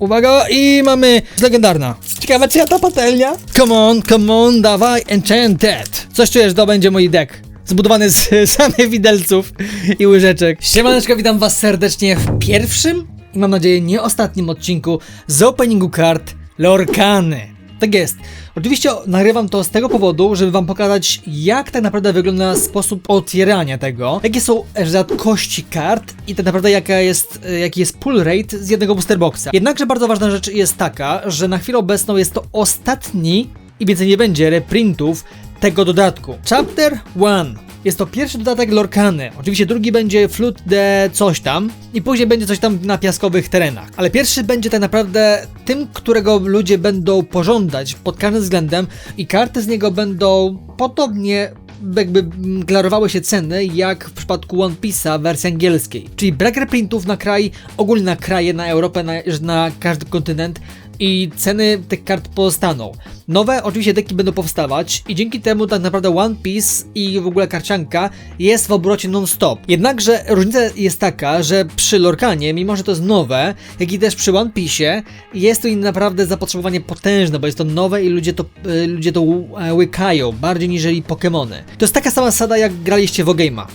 Uwaga, i mamy legendarna. Ciekawe, czy ja ta patelnia? Come on, come on, dawaj, enchanted. Coś czujesz, to będzie mój deck. Zbudowany z samych widelców i łyżeczek. Siemaneczko, witam was serdecznie w pierwszym i mam nadzieję nie ostatnim odcinku z openingu kart Lorkany. Tak jest. Oczywiście nagrywam to z tego powodu, żeby wam pokazać, jak tak naprawdę wygląda sposób otwierania tego, jakie są rzadkości kart i tak naprawdę jaka jest, e, jaki jest pull rate z jednego booster boxa. Jednakże bardzo ważna rzecz jest taka, że na chwilę obecną jest to ostatni i więcej nie będzie reprintów tego dodatku. Chapter 1. Jest to pierwszy dodatek Lorkany. Oczywiście drugi będzie Flut de coś tam i później będzie coś tam na piaskowych terenach. Ale pierwszy będzie tak naprawdę tym, którego ludzie będą pożądać pod każdym względem i karty z niego będą podobnie jakby klarowały się ceny, jak w przypadku One Piece'a wersji angielskiej. Czyli brak reprintów na kraj, ogólnie na kraje, na Europę, na, na każdy kontynent i ceny tych kart pozostaną. Nowe oczywiście deki będą powstawać i dzięki temu tak naprawdę One Piece i w ogóle karcianka jest w obrocie non-stop. Jednakże różnica jest taka, że przy Lorkanie, mimo że to jest nowe, jak i też przy One Piece, jest to naprawdę zapotrzebowanie potężne, bo jest to nowe i ludzie to, y, ludzie to łykają bardziej niżeli Pokémony. To jest taka sama zasada jak graliście w Game'a.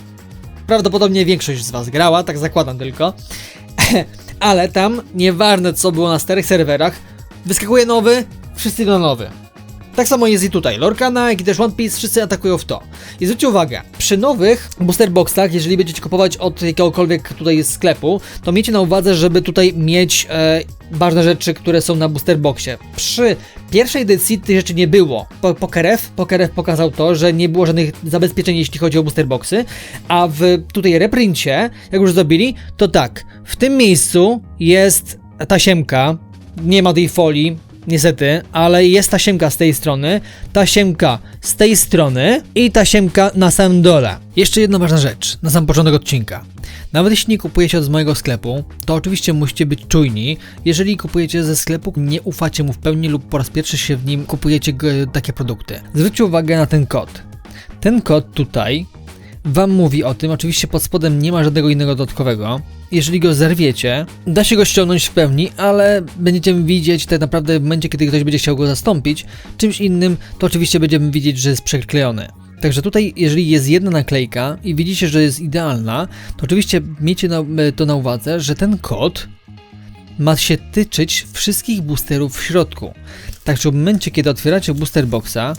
Prawdopodobnie większość z was grała, tak zakładam tylko. Ale tam, nieważne co było na starych serwerach, wyskakuje nowy, wszyscy na nowy. Tak samo jest i tutaj. Lorcana, jak i też One Piece, wszyscy atakują w to. I zwróćcie uwagę, przy nowych booster boxach, jeżeli będziecie kupować od jakiegokolwiek tutaj sklepu, to miejcie na uwadze, żeby tutaj mieć e, ważne rzeczy, które są na booster boxie. Przy pierwszej edycji tych rzeczy nie było. Po, Pokerev pokazał to, że nie było żadnych zabezpieczeń, jeśli chodzi o booster boxy, a w tutaj reprincie, jak już zrobili, to tak, w tym miejscu jest tasiemka, nie ma tej folii, niestety, ale jest tasiemka z tej strony, tasiemka z tej strony i tasiemka na samym dole. Jeszcze jedna ważna rzecz, na sam początek odcinka. Nawet jeśli nie kupujecie z mojego sklepu, to oczywiście musicie być czujni. Jeżeli kupujecie ze sklepu, nie ufacie mu w pełni lub po raz pierwszy się w nim kupujecie takie produkty. Zwróćcie uwagę na ten kod. Ten kod tutaj Wam mówi o tym, oczywiście pod spodem nie ma żadnego innego dodatkowego. Jeżeli go zerwiecie, da się go ściągnąć w pełni, ale będziemy widzieć tak naprawdę w momencie, kiedy ktoś będzie chciał go zastąpić czymś innym, to oczywiście będziemy widzieć, że jest przeklejony. Także tutaj, jeżeli jest jedna naklejka i widzicie, że jest idealna, to oczywiście miejcie to na uwadze, że ten kod ma się tyczyć wszystkich boosterów w środku. Także w momencie, kiedy otwieracie booster boxa,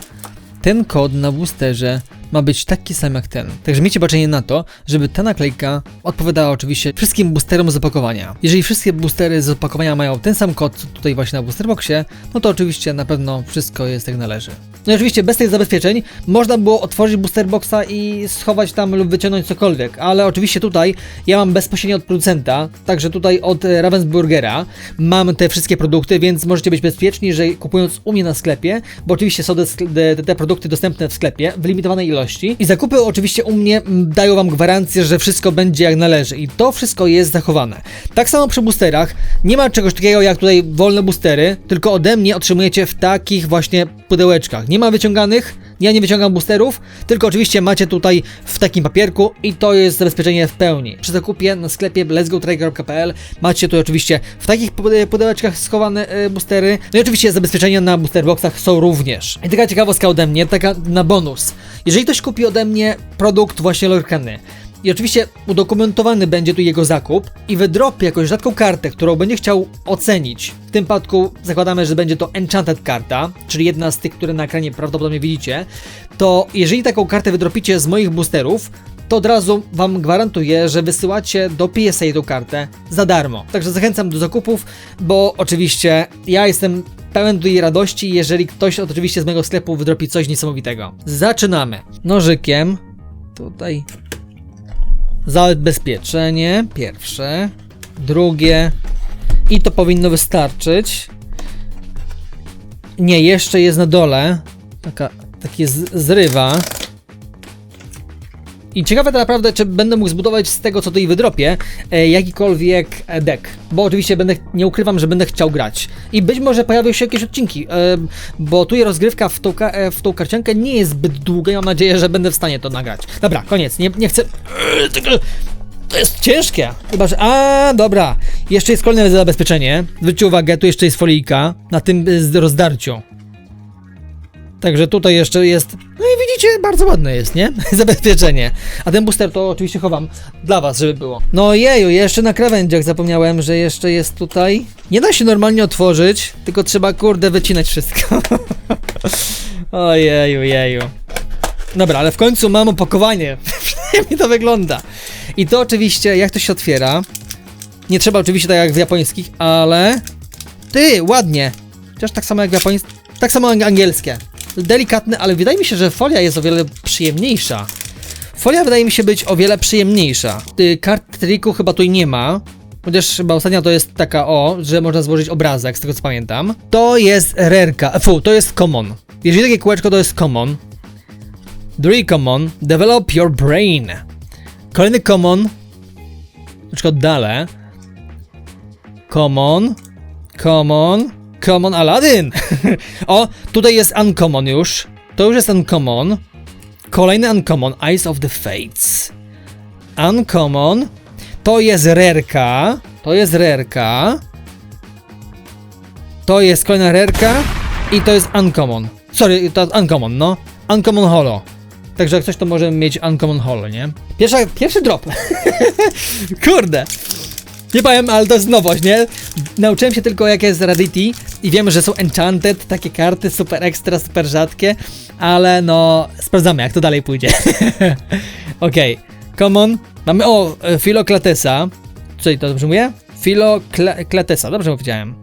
ten kod na boosterze ma być taki sam jak ten. Także miejcie baczenie na to, żeby ta naklejka odpowiadała oczywiście wszystkim boosterom z opakowania. Jeżeli wszystkie boostery z opakowania mają ten sam kod co tutaj właśnie na boosterboxie, no to oczywiście na pewno wszystko jest jak należy. No i oczywiście bez tych zabezpieczeń można było otworzyć boosterboxa i schować tam lub wyciągnąć cokolwiek, ale oczywiście tutaj ja mam bezpośrednio od producenta, także tutaj od e, Ravensburgera mam te wszystkie produkty, więc możecie być bezpieczni, że kupując u mnie na sklepie, bo oczywiście są te, te, produkty dostępne w sklepie w limitowanej ilości i zakupy oczywiście u mnie mm, dają wam gwarancję, że wszystko będzie jak należy i to wszystko jest zachowane. Tak samo przy boosterach nie ma czegoś takiego jak tutaj wolne boostery, tylko ode mnie otrzymujecie w takich właśnie pudełeczkach. Nie ma wyciąganych, ja nie wyciągam boosterów, tylko oczywiście macie tutaj w takim papierku i to jest zabezpieczenie w pełni. Przy zakupie na sklepie letsgotrader.pl macie tu oczywiście w takich pude- pudełeczkach schowane e, boostery. No i oczywiście zabezpieczenia na boosterboxach są również. I taka ciekawostka ode mnie, taka na bonus. Jeżeli ktoś kupi ode mnie produkt właśnie Lorkany, i oczywiście udokumentowany będzie tu jego zakup i wydropi jakąś rzadką kartę, którą będzie chciał ocenić. W tym przypadku zakładamy, że będzie to Enchanted karta, czyli jedna z tych, które na ekranie prawdopodobnie widzicie. To jeżeli taką kartę wydropicie z moich boosterów, to od razu Wam gwarantuję, że wysyłacie do PSA tą kartę za darmo. Także zachęcam do zakupów, bo oczywiście ja jestem pełen tutaj radości, jeżeli ktoś oczywiście z mojego sklepu wydropi coś niesamowitego. Zaczynamy. Nożykiem. Tutaj Zabezpieczenie pierwsze, drugie i to powinno wystarczyć. Nie, jeszcze jest na dole. Taka, takie z, zrywa. I ciekawe tak naprawdę, czy będę mógł zbudować z tego, co tutaj wydropię, e, jakikolwiek e, deck. Bo oczywiście będę, nie ukrywam, że będę chciał grać. I być może pojawią się jakieś odcinki, e, bo tutaj rozgrywka w tą, e, w tą karciankę nie jest zbyt długa i mam nadzieję, że będę w stanie to nagrać. Dobra, koniec, nie, nie chcę... To jest ciężkie. Chyba, że... A, dobra. Jeszcze jest kolejne zabezpieczenie. Zwróćcie uwagę, tu jeszcze jest folijka na tym rozdarciu. Także tutaj jeszcze jest. Widzicie, bardzo ładne jest, nie? Zabezpieczenie. A ten booster to oczywiście chowam dla was, żeby było. No jeju, jeszcze na krawędziach zapomniałem, że jeszcze jest tutaj. Nie da się normalnie otworzyć, tylko trzeba kurde wycinać wszystko. Ojeju, jeju. Dobra, ale w końcu mam opakowanie. Przynajmniej to wygląda. I to oczywiście, jak to się otwiera. Nie trzeba oczywiście tak jak w japońskich, ale. Ty, ładnie. Chociaż tak samo jak w japońskim. Tak samo jak angielskie. Delikatne, ale wydaje mi się, że folia jest o wiele przyjemniejsza. Folia wydaje mi się być o wiele przyjemniejsza. Kart triku chyba tutaj nie ma. Chociaż chyba ostatnia to jest taka o, że można złożyć obrazek, z tego co pamiętam. To jest rerka, fu, to jest common. Jeżeli takie kółeczko to jest common. Drugi common, develop your brain. Kolejny common, na przykład dale. Common, common, common Aladdin. o, tutaj jest uncommon już. To już jest uncommon. Kolejny uncommon, Eyes of the Fates. Uncommon. To jest rerka. To jest rerka. To jest kolejna rerka. I to jest uncommon. Sorry, to uncommon, no. Uncommon holo. Także jak coś to możemy mieć uncommon holo, nie? Pierwsza, pierwszy drop. Kurde. Nie powiem, ale to jest nowość, nie? Nauczyłem się tylko jak jest Rarity i wiemy, że są enchanted, takie karty super ekstra, super rzadkie, ale no sprawdzamy jak to dalej pójdzie. Okej, common. Mamy o e, Philoklatesa. Co to dobrze mówię? Philoklatesa, dobrze powiedziałem.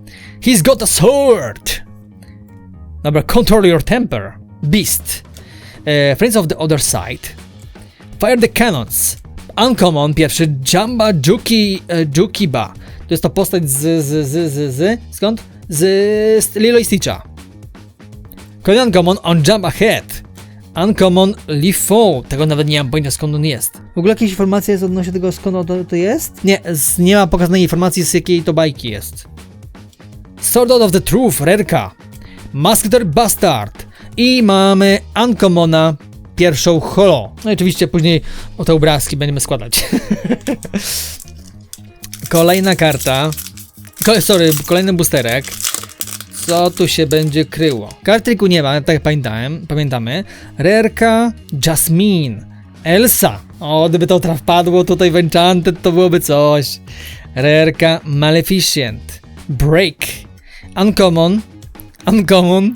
He's got a sword. Dobra, control your temper. Beast. E, Friends of the other side. Fire the cannons. Uncommon, pierwszy Jamba Juki, e, Jukiba. To jest to postać z, z, z, z, z, skąd? Z, z Lilo i Stitcha. On Jump Ahead. Uncommon Leaf Fall. Tego nawet nie mam pojęcia skąd on jest. W ogóle jakieś informacje jest odnośnie tego skąd to, to jest? Nie, z, nie ma pokazanej informacji z jakiej to bajki jest. Sword Out of the Truth, Rerka. Musketeer Bastard. I mamy Uncommona, pierwszą holo. No i oczywiście później o te obrazki będziemy składać. Kolejna karta. Sorry, kolejny boosterek. Co tu się będzie kryło? Kartryku nie ma, tak pamiętałem, pamiętamy. Rerka, Jasmine, Elsa. O, gdyby to traf padło tutaj w Enchanted, to byłoby coś. Rerka, Maleficent, Break, Uncommon, Uncommon,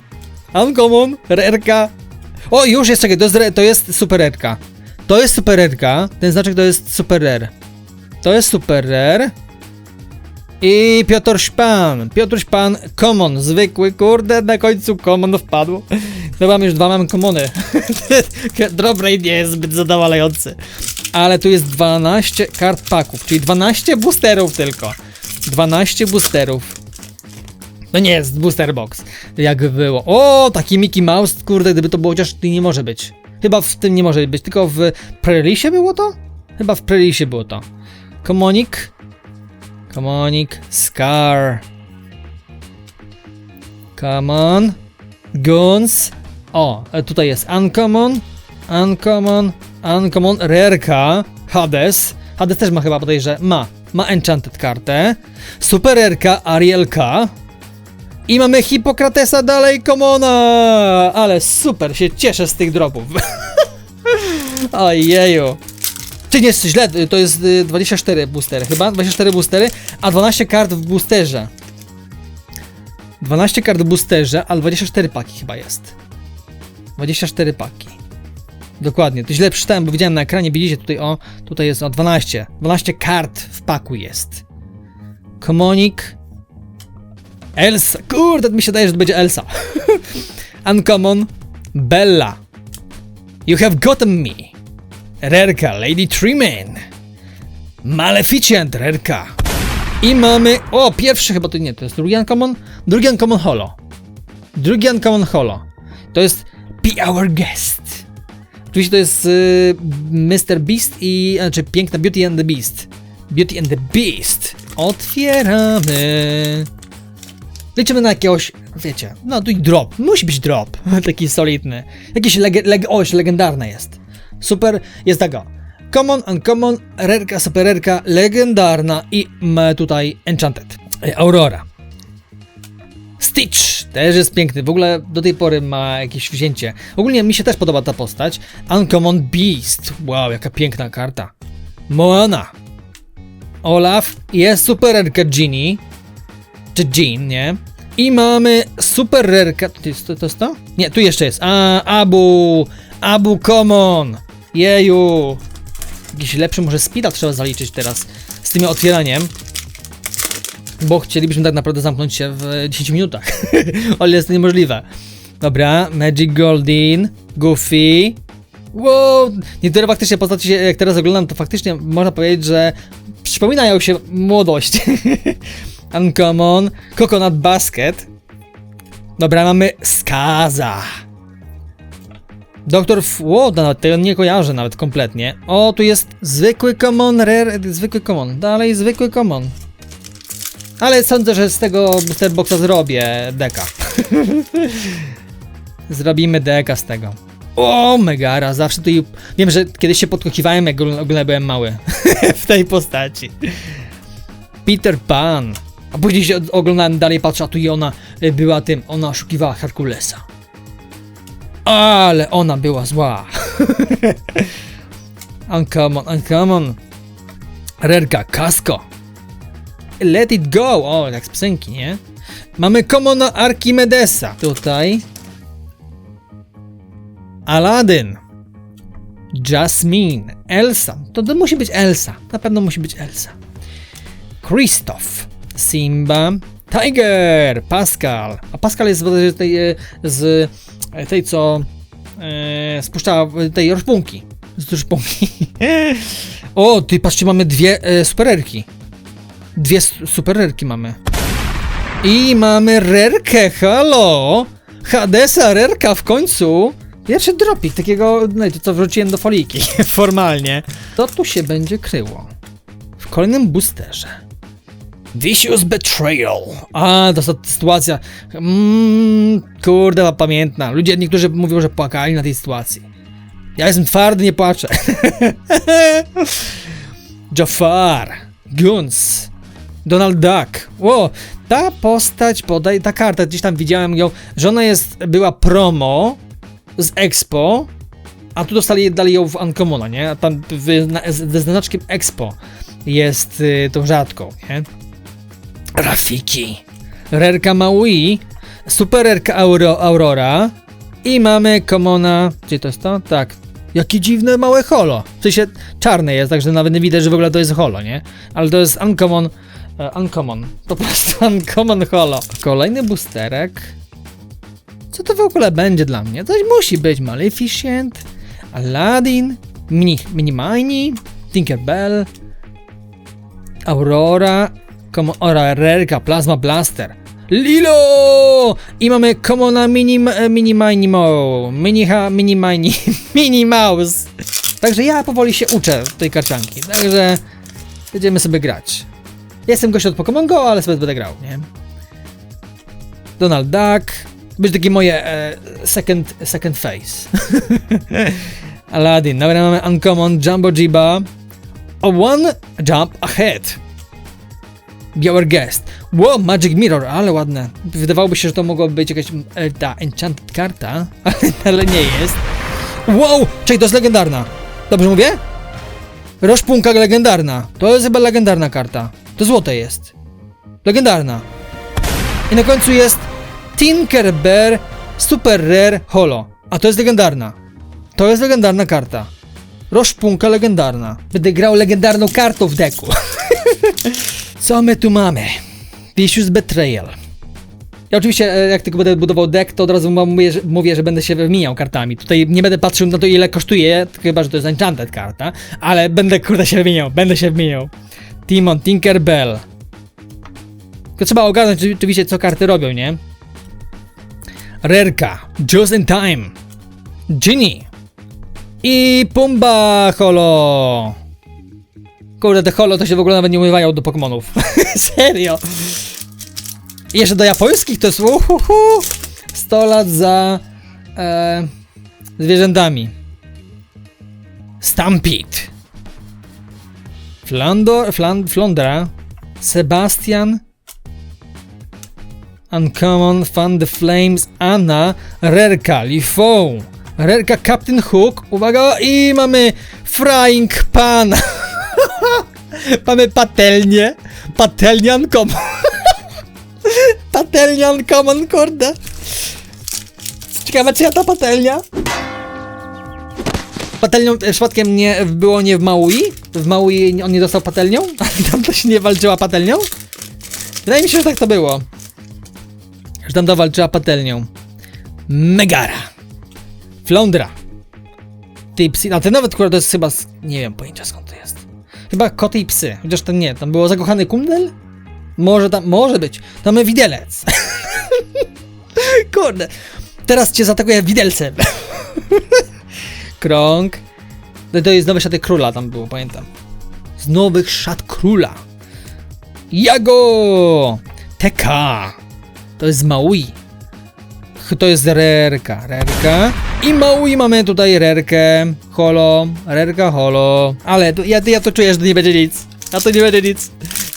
Uncommon, Rerka. O, już jest, czekaj, to jest, to jest super rerka. To jest super rerka, ten znaczek to jest super rare. To jest super rare. I Piotr Szpan. Piotr Szpan, common, zwykły, kurde, na końcu common wpadł. No mam już dwa, mam commony. Drop rate nie jest zbyt zadowalający. Ale tu jest 12 kart paków, czyli 12 boosterów tylko. 12 boosterów. No nie jest booster box, jak było. O, taki Mickey Mouse, kurde, gdyby to było chociaż nie może być. Chyba w tym nie może być, tylko w Prelisie było to? Chyba w Prelisie było to. Komonik. Komonik. Scar. Come on. Guns. O, e, tutaj jest Uncommon. Uncommon. Uncommon. Rerka. Hades. Hades też ma chyba podejrzę. Ma. Ma Enchanted kartę. Super Rerka. Arielka. I mamy Hipokratesa dalej, komona! Ale super, się cieszę z tych dropów. Ojeju. Czy nie jest źle, to jest y, 24 boostery, chyba? 24 boostery, a 12 kart w boosterze. 12 kart w boosterze, ale 24 paki chyba jest. 24 paki. Dokładnie, to źle przeczytałem, bo widziałem na ekranie, widzicie tutaj, o, tutaj jest o 12. 12 kart w paku jest. Komonik. Elsa, kurde, mi się daje, że to będzie Elsa. Uncommon. Bella. You have gotten me. Rerka, Lady Treeman. Maleficent, Rerka. I mamy, o, pierwszy chyba to nie, to jest drugi Uncommon. Drugi Uncommon Holo. Drugi Uncommon Holo. To jest Be Our Guest. Oczywiście to jest y, Mr. Beast i, znaczy piękna Beauty and the Beast. Beauty and the Beast. Otwieramy. Liczymy na jakiegoś, wiecie, no tu i drop, musi być drop, taki solidny. Jakiś, lege, leg, o, jeszcze legendarne jest. Super, jest tego. Common, uncommon, rerka, supererka, legendarna i tutaj enchanted. E, Aurora. Stitch też jest piękny, w ogóle do tej pory ma jakieś wzięcie. Ogólnie mi się też podoba ta postać. Uncommon Beast, wow, jaka piękna karta. Moana. Olaf, jest supererka Genie, czy Jean, nie? I mamy supererka, to jest to, to jest to? Nie, tu jeszcze jest, a, Abu, Abu Common, jeju. Jakiś lepszy może speeda trzeba zaliczyć teraz z tym otwieraniem. Bo chcielibyśmy tak naprawdę zamknąć się w 10 minutach. Ale jest niemożliwe. Dobra, Magic Goldin, Goofy. Wow! Niektóre faktycznie postaci, jak teraz oglądam, to faktycznie można powiedzieć, że przypominają się młodość. Uncommon, Coconut Basket. Dobra, mamy Skaza. Doktor F... Wow, nawet tego nie kojarzę nawet kompletnie. O, tu jest zwykły common, rare, zwykły common. Dalej zwykły common. Ale sądzę, że z tego booster boxa zrobię deka. Zrobimy deka z tego. O, Megara, zawsze tu... Wiem, że kiedyś się podkochiwałem, jak ogólnie byłem mały. w tej postaci. Peter Pan. A później się oglądałem dalej, patrzę, a tu i ona y, była tym, ona oszukiwała Herkulesa. Ale ona była zła. uncommon, uncommon. Rerka, kasko. Let it go! O, jak z psenki, nie? Mamy Commona Archimedesa. Tutaj. Aladdin. Jasmine. Elsa. To, to musi być Elsa. Na pewno musi być Elsa. Krzysztof. Simba. Tiger. Pascal. A Pascal jest z z tej co e, spuszczała e, tej rozpunki. Z rozpunki. o, ty patrzcie, mamy dwie e, supererki. Dwie supererki mamy. I mamy rerkę, halo! Hadesa, rerka w końcu. Pierwszy dropik takiego, no i to co wrzuciłem do foliki, formalnie. Co tu się będzie kryło? W kolejnym boosterze. Vicious Betrayal. A, to sytuacja. Mm, kurde, pamiętna. Ludzie, niektórzy mówią, że płakali na tej sytuacji. Ja jestem twardy, nie płaczę. Jafar. Guns. Donald Duck. Ło, ta postać, podaj, ta karta, gdzieś tam widziałem ją, że ona jest, była promo z Expo, a tu dostali, dali ją w Uncommona, nie? A tam z- ze znaczkiem Expo jest y, tą rzadką, nie? Rafiki. Rerka Maui, Super Rerka Auro, Aurora i mamy Commona, gdzie to jest to? Tak. Jakie dziwne małe holo. W sensie czarne jest, także nawet nie widać, że w ogóle to jest holo, nie? Ale to jest Uncommon, e, Uncommon. Po prostu Uncommon holo. Kolejny boosterek. Co to w ogóle będzie dla mnie? Coś musi być. Maleficent, Aladdin, Mini, Mini Mini, Tinkerbell, Aurora, Komo, ora, Rerka, Plasma Blaster, Lilo! I mamy Commona Mini, e, mini Mini Mo, Mini Mini Mini, Mouse. Także ja powoli się uczę tej karcianki, także będziemy sobie grać. Jestem gość od Pokémon Go, ale sobie będę grał, nie? Donald Duck. Będzie takie moje e, second, second face. Aladdin. Dobra, mamy Uncommon, Jumbo Jiba. A one jump ahead. Biały Guest. Wow, Magic Mirror, ale ładne. Wydawałoby się, że to mogłaby być jakaś e, ta enchanted karta, ale, nie jest. Wow, czekaj, to jest legendarna. Dobrze mówię? Roszpunka legendarna. To jest chyba legendarna karta. To złote jest. Legendarna. I na końcu jest Tinkerbell Super Rare Holo. A to jest legendarna. To jest legendarna karta. Roszpunka legendarna. Będę grał legendarną kartą w deku. Co my tu mamy? Vicious Betrayal. Ja oczywiście, e, jak tylko będę budował deck, to od razu mówię, że, mówię, że będę się wymieniał kartami. Tutaj nie będę patrzył na to, ile kosztuje, chyba, że to jest enchanted karta, ale będę, kurde, się wymieniał, będę się wymieniał. Timon, Tinkerbell. Tylko trzeba ogarnąć oczy- oczywiście, co karty robią, nie? Rerka, Just in Time, Ginny i Pumba Holo. Kurde, te holo to się w ogóle nawet nie umywają do Pokémonów. Serio. I jeszcze do japońskich to jest uhuhu, 100 lat za e, zwierzętami. Stampede. Flandor, Flan, Flondra, Sebastian, Uncommon, Fan the Flames, Anna, Rerka, Lifo, Rerka, Captain Hook, uwaga, i mamy Frying Pan. mamy patelnię, patelnia Uncommon. patelnia Uncommon, kurde. Ciekawe, czy ja ta patelnia? Patelnią e, przypadkiem nie było nie w Maui? W Maui on nie dostał patelnią? Tam to się nie walczyła patelnią? Wydaje mi się, że tak to było. Że tam to walczyła patelnią. Megara. Flondra. Tipsy. A ten nawet akurat to jest chyba. z- Nie wiem pojęcia skąd to jest. Chyba koty i psy. Chociaż ten nie. Tam było zakochany kundel? Może tam. Może być. Tam mamy widelec. Kurde. Teraz cię zaatakuje widelcem. Krąg. No to jest nowe szaty króla tam było, pamiętam. Z nowych szat króla. Jago! TK. To jest Maui. To jest Rerka. Rerka. I Maui mamy tutaj Rerkę. Holo. Rerka, holo. Ale to, ja, ja to czuję, że to nie będzie nic. A to nie będzie nic.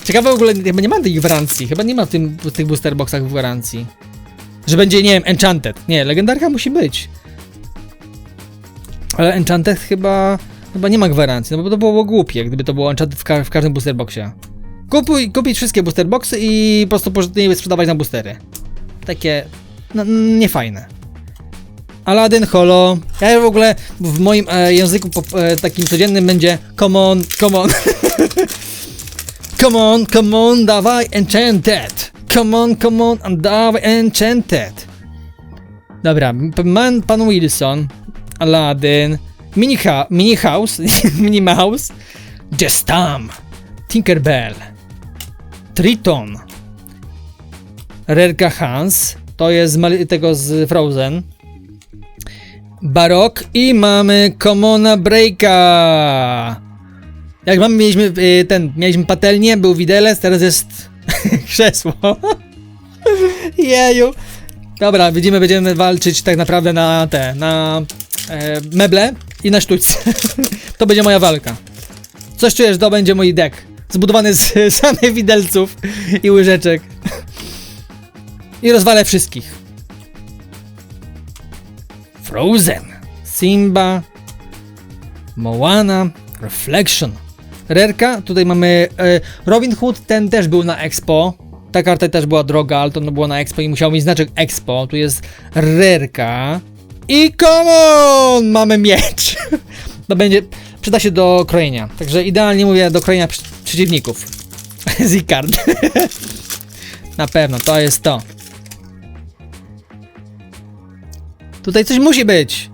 Ciekawe w ogóle, chyba nie ma tej gwarancji. Chyba nie ma w, tym, w tych booster boxach gwarancji. Że będzie, nie wiem, Enchanted. Nie, legendarka musi być. Ale Enchanted chyba, chyba nie ma gwarancji, no bo to byłoby głupie, gdyby to było Enchanted w, ka- w każdym booster boxie. Kupuj, kupić wszystkie booster boxy i po prostu porządnie sprzedawać na boostery. Takie, no, niefajne. Aladdin, Holo. Ja w ogóle w moim e, języku e, takim codziennym będzie come on, come on. come on, come on, dawaj Enchanted. Come on, come on, and dawaj Enchanted. Dobra, man, pan Wilson, Aladdin, Mini, ha mini House, Mini Mouse, Jestam, Tinkerbell, Triton, Rerka Hans, to jest z tego z Frozen, Barok i mamy Commona Breaka. Jak mamy, mieliśmy y, ten, mieliśmy patelnię, był widelec, teraz jest krzesło. Jeju. Dobra, widzimy, będziemy walczyć tak naprawdę na te, na e, meble i na sztućce. to będzie moja walka. Coś czuję, że to będzie mój deck. Zbudowany z samych widelców i łyżeczek. I rozwalę wszystkich. Frozen, Simba, Moana, Reflection. Rerka, tutaj mamy e, Robin Hood, ten też był na Expo. Ta karta też była droga, ale to była na Expo i musiał mieć znaczek Expo. Tu jest Rerka. I come on! Mamy miecz. To będzie, przyda się do krojenia. Także idealnie mówię do krojenia przeciwników. Z-card. Na pewno, to jest to. Tutaj coś musi być.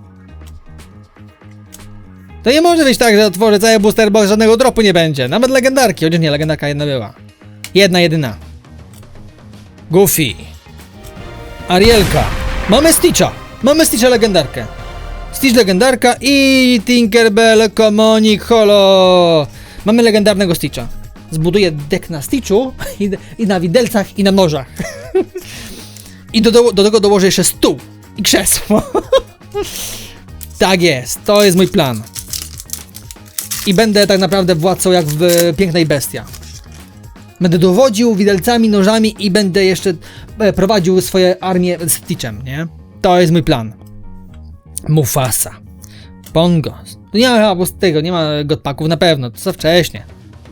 To nie może być tak, że otworzę cały booster box, żadnego dropu nie będzie. Nawet legendarki, chociaż nie, legendarka jedna była. Jedna, jedyna. Goofy. Arielka. Mamy Stitcha. Mamy Stitcha legendarkę. Stitch legendarka i Tinkerbell, Komonik, Holo. Mamy legendarnego Stitcha. Zbuduję deck na Stitchu i, i na widelcach i na nożach. I do, do, do tego dołożę jeszcze stół i krzesło. tak jest, to jest mój plan. I będę tak naprawdę władcą jak w Pięknej Bestia. Będę dowodził widelcami, nożami i będę jeszcze e, prowadził swoje armię z Stitchem, nie? To jest mój plan. Mufasa. Pongo. Nie ma z tego, nie ma godpaków na pewno, to za wcześnie.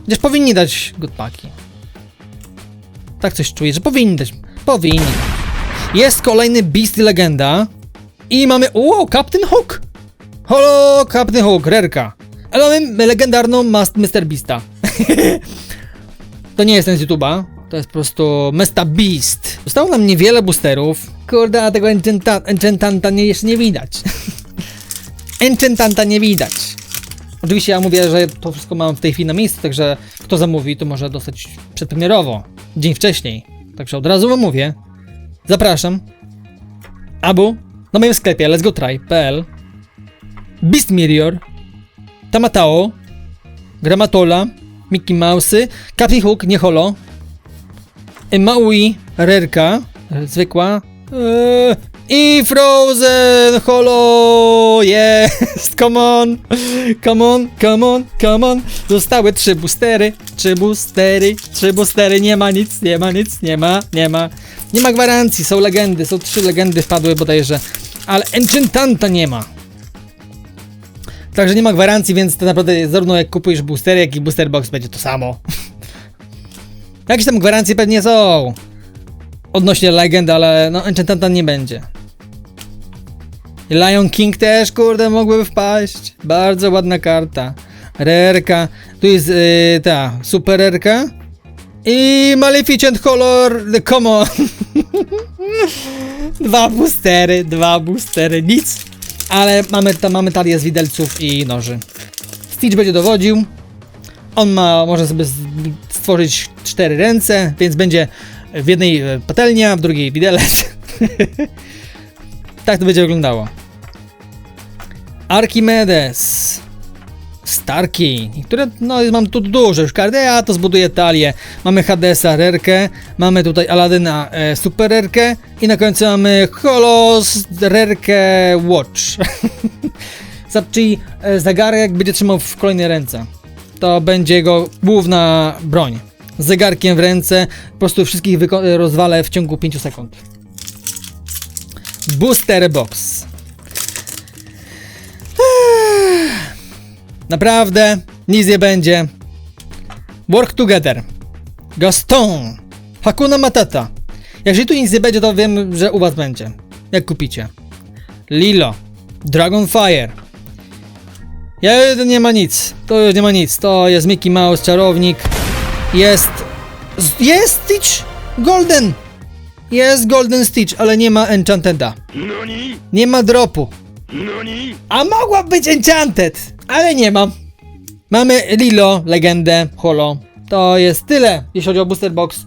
Chociaż powinni dać godpaki. Tak coś czuję, że powinni dać. Powinni. Jest kolejny Beast Legenda. I mamy. O, Captain Hook! Holo, Captain Hook, rerka. Ale mamy legendarną Mr. Beasta. to nie jest ten z YouTube'a. To jest po prostu Mr. Beast. Zostało nam niewiele boosterów. Kurde, a tego enchanta, enchantanta nie, jeszcze nie widać. enchantanta nie widać. Oczywiście ja mówię, że to wszystko mam w tej chwili na miejscu, także kto zamówi, to może dostać przedpremierowo, dzień wcześniej. Także od razu wam mówię. Zapraszam. Abu na moim sklepie let'sgotry.pl Beast Meteor Tamatao Gramatola Mickey Mouse'y Captain Hook, nie holo Maui, Rerka e, Zwykła eee, I Frozen Holo jest, come on, come on, come on, come on. Zostały trzy boostery, trzy boostery, trzy boostery, nie ma nic, nie ma nic, nie ma, nie ma. Nie ma gwarancji, są legendy, są trzy legendy wpadły bodajże, ale Enchantanta nie ma. Także nie ma gwarancji, więc to naprawdę zarówno jak kupujesz boostery, jak i booster box będzie to samo. Jakieś tam gwarancje pewnie są. Odnośnie legendy, ale no Enchantanta nie będzie. Lion King też, kurde, mogłyby wpaść. Bardzo ładna karta. Rerka. Tu jest yy, ta, super rerka. I Maleficent Color, come on. dwa boostery, dwa boostery, nic. Ale mamy, tam mamy talię z widelców i noży. Stitch będzie dowodził. On ma, może sobie stworzyć cztery ręce, więc będzie w jednej e, patelnia, w drugiej widelec. tak to będzie wyglądało. Archimedes. Starki, które, no mam tu dużo już karty, to zbuduję talię. Mamy Hadesa, Rerkę, mamy tutaj Aladyna, e, Super Rerkę i na końcu mamy Holos, Rerkę, Watch. Czyli e, zegarek będzie trzymał w kolejnej ręce. To będzie jego główna broń. Z zegarkiem w ręce, po prostu wszystkich wyko- rozwalę w ciągu 5 sekund. Booster Box. Naprawdę, nic nie będzie. Work together. Gaston. Hakuna Matata. Jeżeli tu nic nie będzie, to wiem, że u was będzie. Jak kupicie. Lilo. Dragonfire. Ja nie ma nic. To już nie ma nic. To jest Mickey Mouse, czarownik. Jest. Jest Stitch! Golden! Jest Golden Stitch, ale nie ma Enchanteda. 何 Nie ma dropu. 何 A mogła być Enchanted, ale nie ma. Mamy Lilo, legendę, holo. To jest tyle, jeśli chodzi o Booster Box.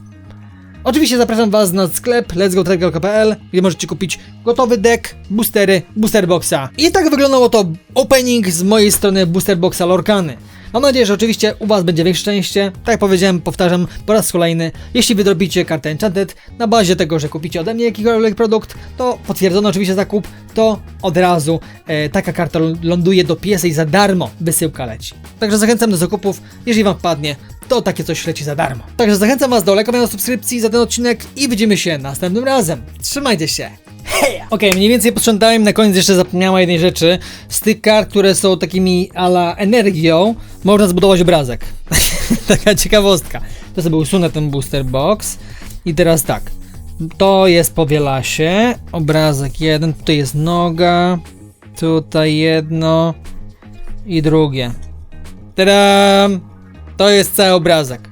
Oczywiście zapraszam Was na sklep letsgotrego.pl, gdzie możecie kupić gotowy deck, boostery, booster boxa. I tak wyglądało to opening z mojej strony booster boxa Lorkany. Mam nadzieję, że oczywiście u Was będzie większe szczęście. Tak jak powiedziałem, powtarzam po raz kolejny, jeśli wydrobicie kartę Enchanted na bazie tego, że kupicie ode mnie jakikolwiek produkt, to potwierdzono oczywiście zakup, to od razu e, taka karta lą- ląduje do PSA za darmo, wysyłka leci. Także zachęcam do zakupów, jeżeli Wam wpadnie, to takie coś leci za darmo. Także zachęcam Was do lajkowania subskrypcji za ten odcinek i widzimy się następnym razem. Trzymajcie się! Hej! Okej, mniej więcej posprzątałem, na koniec jeszcze zapomniałem jednej rzeczy. Z tych kart, które są takimi ala energią, można zbudować obrazek. Taka ciekawostka. To sobie usunę ten booster box. I teraz tak. To jest powiela się. Obrazek jeden, tutaj jest noga. Tutaj jedno. I drugie. Tadam! To jest cały obrazek.